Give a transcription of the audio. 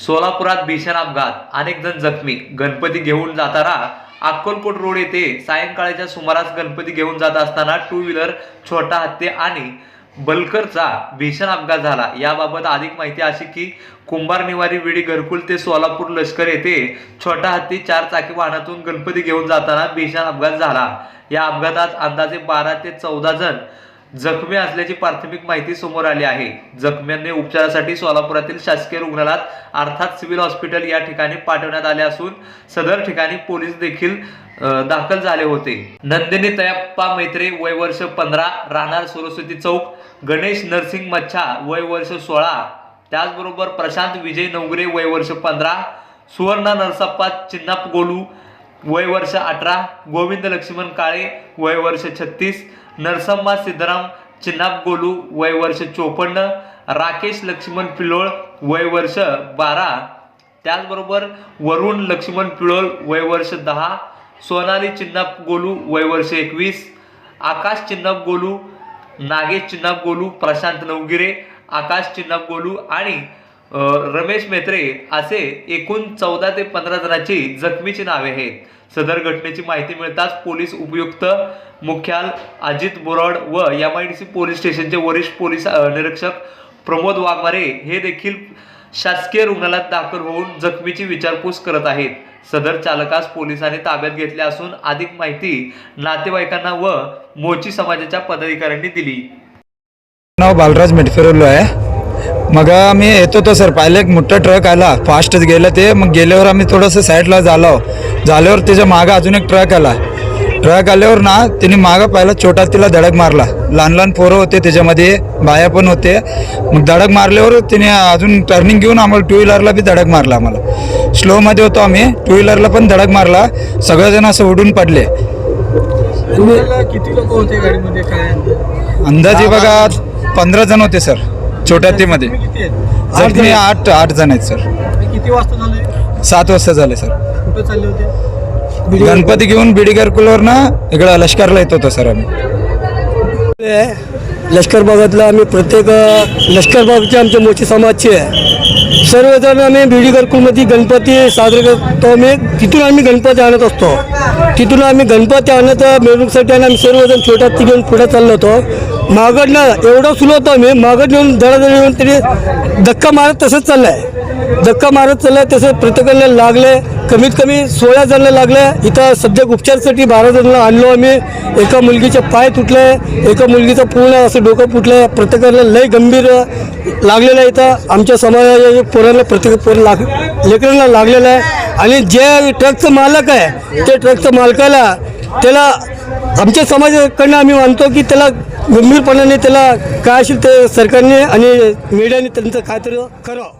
सोलापुरात भीषण अपघात. अनेक जण जखमी. गणपती घेऊन जाताना अक्कलकोट रोड येथे सायंकाळच्या सुमारास गणपती घेऊन जात असताना टू व्हीलर छोटा हत्ती आणि बलकरचा भीषण अपघात झाला. याबाबत अधिक माहिती अशी की कुंभार निवारी विडी घरकुल ते सोलापूर लष्कर येथे छोटा हत्ती चार चाकी वाहनातून गणपती घेऊन जाताना भीषण अपघात झाला. या अपघातात अंदाजे बारा ते चौदा जण जखमी असल्याची प्राथमिक माहिती समोर आली आहे. जखम्यांनी उपचारासाठी सोलापुरातील शासकीय रुग्णालयात अर्थात सिव्हिल हॉस्पिटल या ठिकाणी पाठवण्यात आले असून सदर ठिकाणी पोलीस देखील दाखल झाले होते. नंदिनी तयप्पा मैत्रे वय वर्ष पंधरा राहणार सरस्वती चौक गणेश नरसिंग मच्छा वय वर्ष सोळा. त्याचबरोबर प्रशांत विजय नवगरे वय वर्ष पंधरा. सुवर्णा नरसप्पा चिन्नाप गोलू वय वर्ष अठरा. गोविंद लक्ष्मण काळे वय वर्ष छत्तीस. नरसम्मा सिद्धराम चिनाब गोलू वय वर्ष चोपन्न राकेश लक्ष्मण पिलोळ वय वर्ष बारा. त्याचबरोबर वरुण लक्ष्मण पिळोळ वय वर्ष दहा. सोनाली चिन्नाप गोलू वय वर्ष एकवीस. आकाश चिन्नाप गोलू नागेश चिन्नाप गोलू प्रशांत नवगिरे. आकाश चिन्नाप गोलू आणि रमेश मेत्रे असे एकूण चौदा ते पंधरा जणांची जखमीची नावे आहेत. सदर घटनेची माहिती मिळताच पोलीस उपयुक्त मुख्याल अजित बोराड व M I D C police स्टेशनचे वरिष्ठ पोलीस निरीक्षक प्रमोद वाघमारे हे देखील शासकीय रुग्णालयात दाखल होऊन जखमीची विचारपूस करत आहेत. सदर चालकास पोलिसांनी ताब्यात घेतले असून अधिक माहिती नातेवाईकांना व मोची समाजाच्या पदाधिकाऱ्यांनी दिली. नाव बालराज मेटफिरवलो आहे. मग आम्ही येत होतो सर. पाहिलं एक मोठा ट्रक आला. फास्टच गेलं ते. मग गेल्यावर आम्ही थोडंसं साईडला झालो. झाल्यावर त्याच्या मागं अजून एक ट्रक आला. ट्रक आल्यावर ना तिने मागं पाहिलं छोटा तिला धडक मारला. लहान लहान पोरं होते त्याच्यामध्ये बाया पण होते. मग धडक मारल्यावर तिने अजून टर्निंग घेऊन आम्हाला टू व्हीलरला बी धडक मारला आम्हाला. स्लोमध्ये होतो आम्ही. टू व्हीलरला पण धडक मारला. सगळेजण असं उडून पडले. किती लोक होते गाडीमध्ये काय अंदाजे बघा पंधरा जण होते सर. छोट्या आहेत? जखमी आठ आठ जण आहेत सर. किती वाजता झाले सात वाजता झाले सर. कुठे चालले होते? गणपती घेऊन बिडी ना इकडं लष्करला येत होतो सर आम्ही. लष्कर भागातला आम्ही प्रत्येक अ, लष्कर भागाचे आमचे मोठी समाजचे आहे. सर्वजण आम्ही बिडी घरकुलमध्ये गणपती साजरे करतो. आम्ही तिथून आम्ही गणपती आणत असतो. तिथून आम्ही गणपती आणत मिरवणुकीसाठी आणि आम्ही सर्वजण छोट्या ती घेऊन पुढे चाललो होतो. मागडनं एवढं सुरू होतो आम्ही मागड येऊन दडादड येऊन तरी धक्का मारत तसंच चाललं आहे धक्का मारत चाललाय तसं प्रत्येकाला लागले कमीत कमी सोळा जणांना लागले. इथं सध्या उपचारासाठी बारा जणांना आणलो आम्ही. एका मुलगीचे पाय तुटले एका मुलगीचं पूर्ण असं डोकं फुटलं. प्रत्येकाला लय गंभीर लागलेलं आहे इथं. आमच्या समाजाच्या पोरांना प्रत्येक पोर लाग लेकरांना लागलेलं आहे. आणि जे ट्रकचं मालक आहे ते ट्रकचं मालकाला त्याला आमच्या समाजाकडनं आम्ही मानतो की त्याला गंभीरपणाने त्याला काय असेल ते सरकारने आणि मीडियाने त्यांचं काहीतरी करावं.